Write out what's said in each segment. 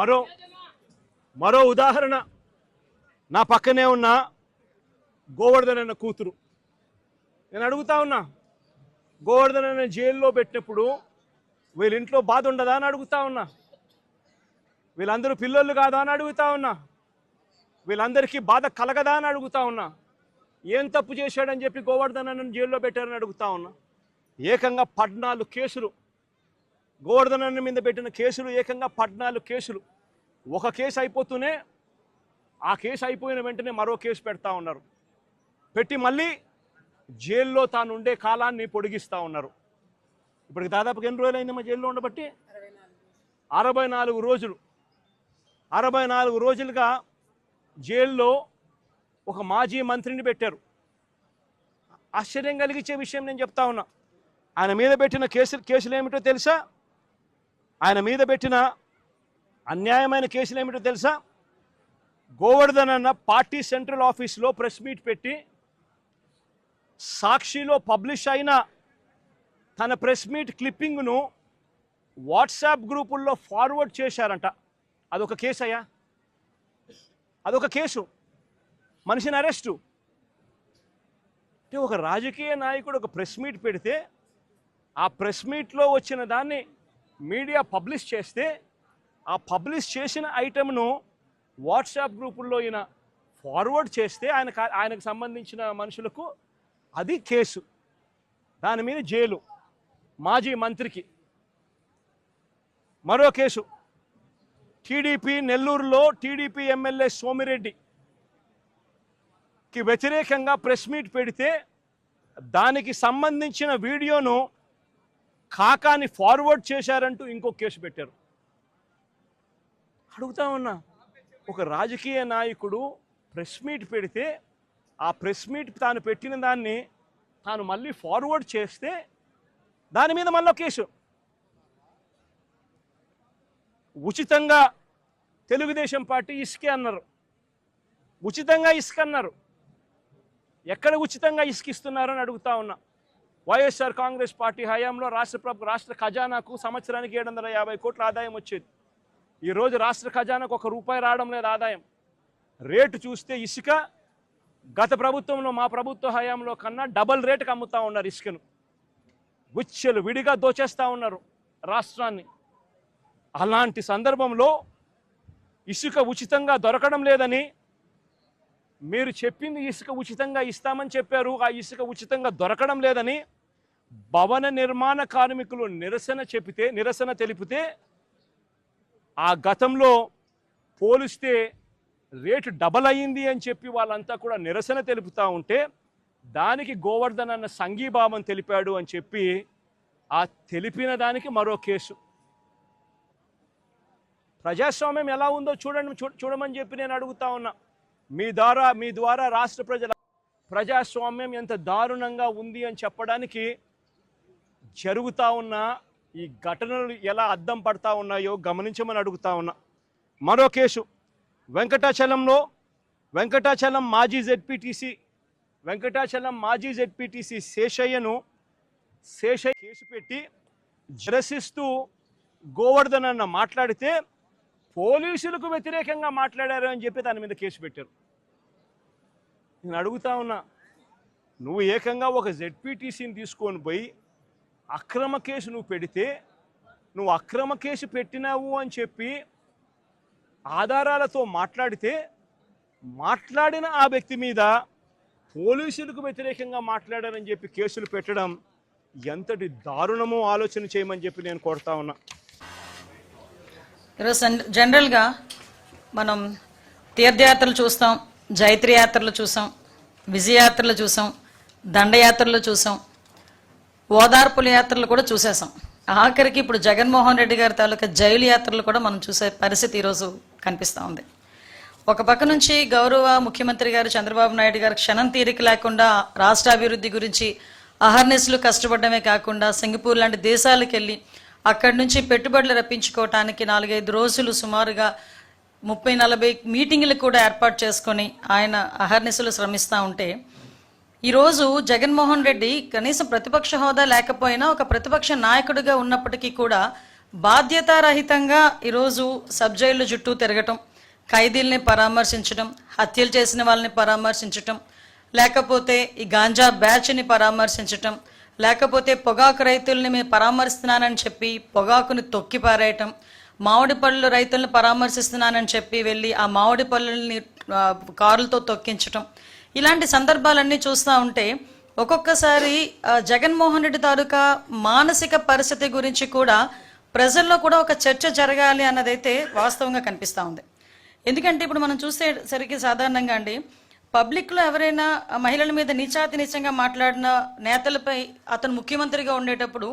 మరో మరో ఉదాహరణ. నా పక్కనే ఉన్న గోవర్ధన్ అన్న కూతురు. నేను అడుగుతా ఉన్నా గోవర్ధన్ అన్న జైల్లో పెట్టినప్పుడు వీళ్ళింట్లో బాధ ఉండదా? అని అడుగుతా ఉన్నా. వీళ్ళందరూ పిల్లలు కాదా అని అడుగుతా ఉన్నా. వీళ్ళందరికీ బాధ కలగదా అని అడుగుతా ఉన్నా. ఏం తప్పు చేశాడని చెప్పి గోవర్ధన్ అన్నను జైల్లో పెట్టారని అడుగుతా ఉన్నా. ఏకంగా పద్నాలుగు కేసులు గోవర్ధన్ మీద పెట్టిన కేసులు ఏకంగా పద్నాలుగు కేసులు. ఒక కేసు అయిపోతూనే ఆ కేసు అయిపోయిన వెంటనే మరో కేసు పెడతా ఉన్నారు. పెట్టి మళ్ళీ జైల్లో తాను ఉండే కాలాన్ని పొడిగిస్తూ ఉన్నారు. ఇప్పటికి దాదాపుగా ఎన్ని రోజులు మా జైల్లో ఉండబట్టి? అరవై నాలుగు రోజులు. అరవై నాలుగు రోజులుగా జైల్లో ఒక మాజీ మంత్రిని పెట్టారు. ఆశ్చర్యం కలిగించే విషయం నేను చెప్తా ఉన్నా. ఆయన మీద పెట్టిన కేసులు కేసులు ఏమిటో తెలుసా? ఆయన మీద పెట్టిన అన్యాయమైన కేసులు ఏమిటో తెలుసా? గోవర్ధన్ అన్న పార్టీ సెంట్రల్ ఆఫీస్లో ప్రెస్ మీట్ పెట్టి సాక్షిలో పబ్లిష్ అయిన తన ప్రెస్ మీట్ క్లిప్పింగ్ను వాట్సాప్ గ్రూపుల్లో ఫార్వర్డ్ చేశారంట. అదొక కేసు అయ్యా. అదొక కేసు. మనిషిని అరెస్టు. అంటే ఒక రాజకీయ నాయకుడు ఒక ప్రెస్ మీట్ పెడితే ఆ ప్రెస్ మీట్లో వచ్చిన దాన్ని మీడియా పబ్లిష్ చేస్తే ఆ పబ్లిష్ చేసిన ఐటెంను వాట్సాప్ గ్రూపుల్లో ఈయన ఫార్వర్డ్ చేస్తే ఆయన ఆయనకు సంబంధించిన మనుషులకు అది కేసు. దాని మీద జైలు. మాజీ మంత్రికి. మరో కేసు. టీడీపీ నెల్లూరులో టీడీపీ ఎమ్మెల్యే సోమిరెడ్డికి వ్యతిరేకంగా ప్రెస్ మీట్ పెడితే దానికి సంబంధించిన వీడియోను కాకాని ఫార్వర్డ్ చేశారంటూ ఇంకో కేసు పెట్టారు. అడుగుతా ఉన్నా ఒక రాజకీయ నాయకుడు ప్రెస్ మీట్ పెడితే ఆ ప్రెస్ మీట్ తాను పెట్టిన దాన్ని తాను మళ్ళీ ఫార్వర్డ్ చేస్తే దాని మీద మళ్ళీ కేసు. ఉచితంగా తెలుగుదేశం పార్టీ ఇసుకే అన్నారు. ఉచితంగా ఇసుక అన్నారు. ఎక్కడ ఉచితంగా ఇసుకిస్తున్నారని అడుగుతా ఉన్నా. వైఎస్ఆర్ కాంగ్రెస్ పార్టీ హయాంలో రాష్ట్ర ప్రభు రాష్ట్ర ఖజానాకు సంవత్సరానికి ఏడు వందల యాభై కోట్ల ఆదాయం వచ్చేది. ఈరోజు రాష్ట్ర ఖజానాకు ఒక రూపాయి రావడం లేదు ఆదాయం. రేటు చూస్తే ఇసుక గత ప్రభుత్వంలో మా ప్రభుత్వ హయాంలో కన్నా డబల్ రేటుకి అమ్ముతా ఉన్నారు ఇసుకను. గుచ్చెలు విడిగా దోచేస్తూ ఉన్నారు రాష్ట్రాన్ని. అలాంటి సందర్భంలో ఇసుక ఉచితంగా దొరకడం లేదని మీరు చెప్పింది ఇసుక ఉచితంగా ఇస్తామని చెప్పారు. ఆ ఇసుక ఉచితంగా దొరకడం లేదని భవన నిర్మాణ కార్మికులు నిరసన చెబితే నిరసన తెలిపితే ఆ గతంలో పోలిస్తే రేటు డబల్ అయ్యింది అని చెప్పి వాళ్ళంతా కూడా నిరసన తెలుపుతూ ఉంటే దానికి గోవర్ధన్ అన్న సంఘీభావం తెలిపాడు అని చెప్పి ఆ తెలిపిన దానికి మరో కేసు. ప్రజాస్వామ్యం ఎలా ఉందో చూడండి చూడమని చెప్పి నేను అడుగుతా ఉన్నా. మీ ద్వారా మీ ద్వారా రాష్ట్ర ప్రజల ప్రజాస్వామ్యం ఎంత దారుణంగా ఉంది అని చెప్పడానికి జరుగుతూ ఉన్న ఈ ఘటనలు ఎలా అద్దం పడతా ఉన్నాయో గమనించమని అడుగుతా ఉన్నా. మరో కేసు వెంకటాచలంలో వెంకటాచలం మాజీ జెడ్పీటీసీ వెంకటాచలం మాజీ జెడ్పీటీసీ శేషయ్యను శేషయ్య కేసు పెట్టి జరసిస్తూ గోవర్ధన్ అన్న మాట్లాడితే పోలీసులకు వ్యతిరేకంగా మాట్లాడారు అని చెప్పి దాని మీద కేసు పెట్టారు. నేను అడుగుతా ఉన్నా నువ్వు ఏకంగా ఒక జెడ్పీటీసీని తీసుకొని పోయి అక్రమ కేసు నువ్వు పెడితే నువ్వు అక్రమ కేసు పెట్టినావు అని చెప్పి ఆధారాలతో మాట్లాడితే మాట్లాడిన ఆ వ్యక్తి మీద పోలీసులకు వ్యతిరేకంగా మాట్లాడారని చెప్పి కేసులు పెట్టడం ఎంతటి దారుణమో ఆలోచన చేయమని చెప్పి నేను కోరుతా ఉన్నా. ఈరోజు జనరల్గా మనం తీర్థయాత్రలు చూస్తాం. జైత్రయాత్రలు చూసాం విజయయాత్రలు చూసాం దండయాత్రలు చూసాం ఓదార్పుల యాత్రలు కూడా చూసేసాం. ఆఖరికి ఇప్పుడు జగన్మోహన్ రెడ్డి గారి తాలూకా జైలు యాత్రలు కూడా మనం చూసే పరిస్థితి ఈరోజు కనిపిస్తూ ఉంది. ఒక పక్క నుంచి గౌరవ ముఖ్యమంత్రి గారు చంద్రబాబు నాయుడు గారు క్షణం తీరిక లేకుండా రాష్ట్ర అభివృద్ధి గురించి అహర్నిశలు కష్టపడమే కాకుండా సింగపూర్ లాంటి దేశాలకు వెళ్ళి అక్కడి నుంచి పెట్టుబడులు రప్పించుకోవటానికి నాలుగైదు రోజులు సుమారుగా ముప్పై నలభై మీటింగులు కూడా ఏర్పాటు చేసుకొని ఆయన అహర్నిశలు శ్రమిస్తూ ఉంటే ఈరోజు జగన్మోహన్ రెడ్డి కనీసం ప్రతిపక్ష హోదా లేకపోయినా ఒక ప్రతిపక్ష నాయకుడిగా ఉన్నప్పటికీ కూడా బాధ్యతారహితంగా ఈరోజు సబ్ జైలు చుట్టూ తిరగటం ఖైదీల్ని పరామర్శించడం హత్యలు చేసిన వాళ్ళని పరామర్శించటం లేకపోతే ఈ గాంజా బ్యాచ్ని పరామర్శించటం లేకపోతే పొగాకు రైతుల్ని మేము పరామర్శిస్తున్నానని చెప్పి పొగాకుని తొక్కి పారేయటం మామిడి పళ్ళు రైతులను పరామర్శిస్తున్నానని చెప్పి వెళ్ళి ఆ మామిడి పళ్ళని కారులతో తొక్కించటం. ఇలాంటి సందర్భాలన్నీ చూస్తూ ఉంటే ఒక్కొక్కసారి జగన్మోహన్ రెడ్డి తాలూకా మానసిక పరిస్థితి గురించి కూడా ప్రజల్లో కూడా ఒక చర్చ జరగాలి అన్నదైతే వాస్తవంగా కనిపిస్తూ ఉంది. ఎందుకంటే ఇప్పుడు మనం చూసేసరికి సాధారణంగా అండి పబ్లిక్లో ఎవరైనా మహిళల మీద నీచాతి నీచంగా మాట్లాడిన నేతలపై అతను ముఖ్యమంత్రిగా ఉండేటప్పుడు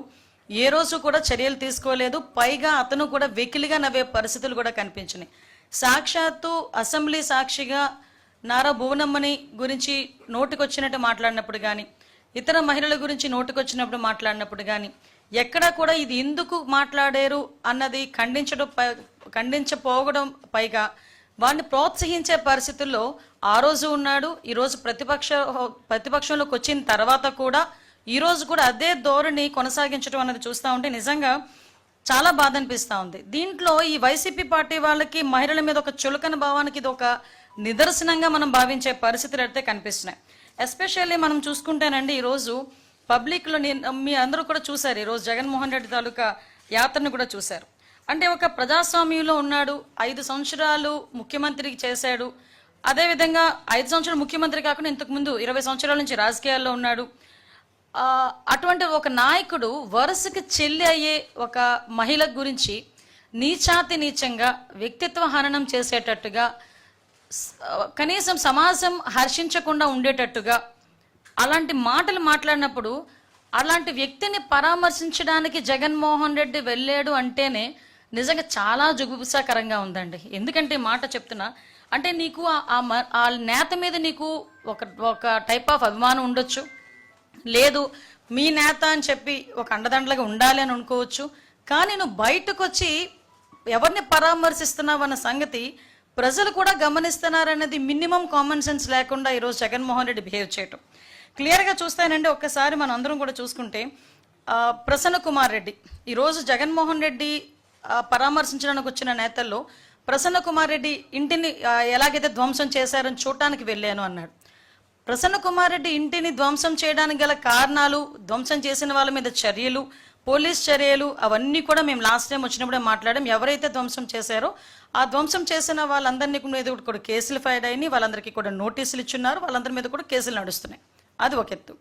ఏ రోజు కూడా చర్యలు తీసుకోలేదు. పైగా అతను కూడా వెకిలిగా నవ్వే పరిస్థితులు కూడా కనిపించినాయి. సాక్షాత్తు అసెంబ్లీ సాక్షిగా నారా భువనమ్మని గురించి నోటికొచ్చినట్టు మాట్లాడినప్పుడు కానీ ఇతర మహిళల గురించి నోటికొచ్చినప్పుడు మాట్లాడినప్పుడు కానీ ఎక్కడా కూడా ఇది ఎందుకు మాట్లాడారు అన్నది ఖండించడం పై- ఖండించపోవడం పైగా వాడిని ప్రోత్సహించే పరిస్థితుల్లో ఆ రోజు ఉన్నాడు. ఈరోజు ప్రతిపక్ష ప్రతిపక్షంలోకి వచ్చిన తర్వాత కూడా ఈరోజు కూడా అదే ధోరణి కొనసాగించడం అనేది చూస్తూ ఉంటే నిజంగా చాలా బాధ అనిపిస్తూ ఉంది. దీంట్లో ఈ వైసీపీ పార్టీ వాళ్ళకి మహిళల మీద ఒక చులకన భావానికి ఇది ఒక నిదర్శనంగా మనం భావించే పరిస్థితులు అయితే కనిపిస్తున్నాయి. ఎస్పెషల్లీ మనం చూసుకుంటేనండి ఈరోజు పబ్లిక్లో నేను మీ అందరూ కూడా చూశారు ఈరోజు జగన్మోహన్ రెడ్డి తాలూకా యాత్రను కూడా చూశారు. అంటే ఒక ప్రజాస్వామ్యంలో ఉన్నాడు ఐదు సంవత్సరాలు ముఖ్యమంత్రి చేశాడు. అదేవిధంగా ఐదు సంవత్సరాలు ముఖ్యమంత్రి కాకుండా ఇంతకుముందు ఇరవై సంవత్సరాల నుంచి రాజకీయాల్లో ఉన్నాడు. అటువంటి ఒక నాయకుడు వరుసకి చెల్లి అయ్యే ఒక మహిళ గురించి నీచాతి నీచంగా వ్యక్తిత్వ హననం చేసేటట్టుగా కనీసం సమాజం హర్షించకుండా ఉండేటట్టుగా అలాంటి మాటలు మాట్లాడినప్పుడు అలాంటి వ్యక్తిని పరామర్శించడానికి జగన్మోహన్ రెడ్డి వెళ్ళాడు అంటేనే నిజంగా చాలా జుగుప్సాకరంగా ఉందండి. ఎందుకంటే మాట చెప్తున్నా అంటే నీకు ఆ- మ- ఆ నేత మీద నీకు ఒక ఒక టైప్ ఆఫ్ అభిమానం ఉండొచ్చు. లేదు మీ నేత అని చెప్పి ఒక అండదండలుగా ఉండాలి అని అనుకోవచ్చు. కానీ నువ్వు బయటకు వచ్చి ఎవరిని పరామర్శిస్తున్నావు అన్న సంగతి ప్రజలు కూడా గమనిస్తున్నారనేది మినిమం కామన్ సెన్స్ లేకుండా ఈరోజు జగన్మోహన్ రెడ్డి బిహేవ్ చేయటం. క్లియర్గా చూస్తానండి ఒక్కసారి మనం అందరం కూడా చూసుకుంటే ప్రసన్న కుమార్ రెడ్డి. ఈరోజు జగన్మోహన్ రెడ్డి పరామర్శించడానికి వచ్చిన నేతల్లో ప్రసన్న కుమార్ రెడ్డి ఇంటిని ఎలాగైతే ధ్వంసం చేశారని చూడటానికి వెళ్ళాను అన్నాడు. ప్రసన్న కుమార్ రెడ్డి ఇంటిని ధ్వంసం చేయడానికి గల కారణాలు ధ్వంసం చేసిన వాళ్ళ మీద చర్యలు పోలీస్ చర్యలు అవన్నీ కూడా మేము లాస్ట్ టైం వచ్చినప్పుడే మాట్లాడాం. ఎవరైతే ధ్వంసం చేశారో ఆ ధ్వంసం చేసిన వాళ్ళందరినీ మీద కూడా కేసులు ఫైర్ అయినాయి. వాళ్ళందరికీ కూడా నోటీసులు ఇచ్చున్నారు. వాళ్ళందరి మీద కూడా కేసులు నడుస్తున్నాయి. అది ఒక ఎత్తు.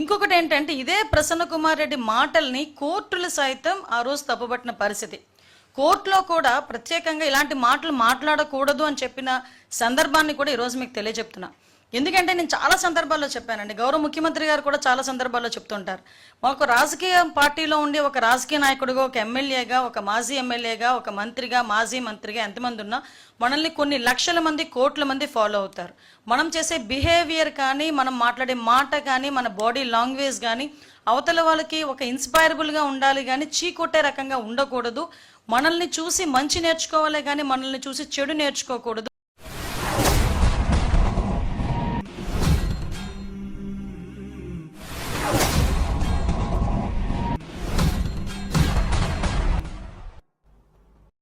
ఇంకొకటి ఏంటంటే ఇదే ప్రసన్న కుమార్ రెడ్డి మాటల్ని కోర్టులు సైతం ఆ రోజు తప్పుబట్టిన పరిస్థితి. కోర్టులో కూడా ప్రత్యేకంగా ఇలాంటి మాటలు మాట్లాడకూడదు అని చెప్పిన సందర్భాన్ని కూడా ఈరోజు మీకు తెలియజెప్తున్నా. ఎందుకంటే నేను చాలా సందర్భాల్లో చెప్పానండి. గౌరవ ముఖ్యమంత్రి గారు కూడా చాలా సందర్భాల్లో చెప్తుంటారు. మాకు రాజకీయ పార్టీలో ఉండి ఒక రాజకీయ నాయకుడిగా ఒక ఎమ్మెల్యేగా ఒక మాజీ ఎమ్మెల్యేగా ఒక మంత్రిగా మాజీ మంత్రిగా ఎంతమంది ఉన్నా మనల్ని కొన్ని లక్షల మంది కోట్ల మంది ఫాలో అవుతారు. మనం చేసే బిహేవియర్ కానీ మనం మాట్లాడే మాట కానీ మన బాడీ లాంగ్వేజ్ కానీ అవతల వాళ్ళకి ఒక ఇన్స్పైరబుల్గా ఉండాలి కానీ చీకొట్టే రకంగా ఉండకూడదు. మనల్ని చూసి మంచి నేర్చుకోవాలి కానీ మనల్ని చూసి చెడు నేర్చుకోకూడదు.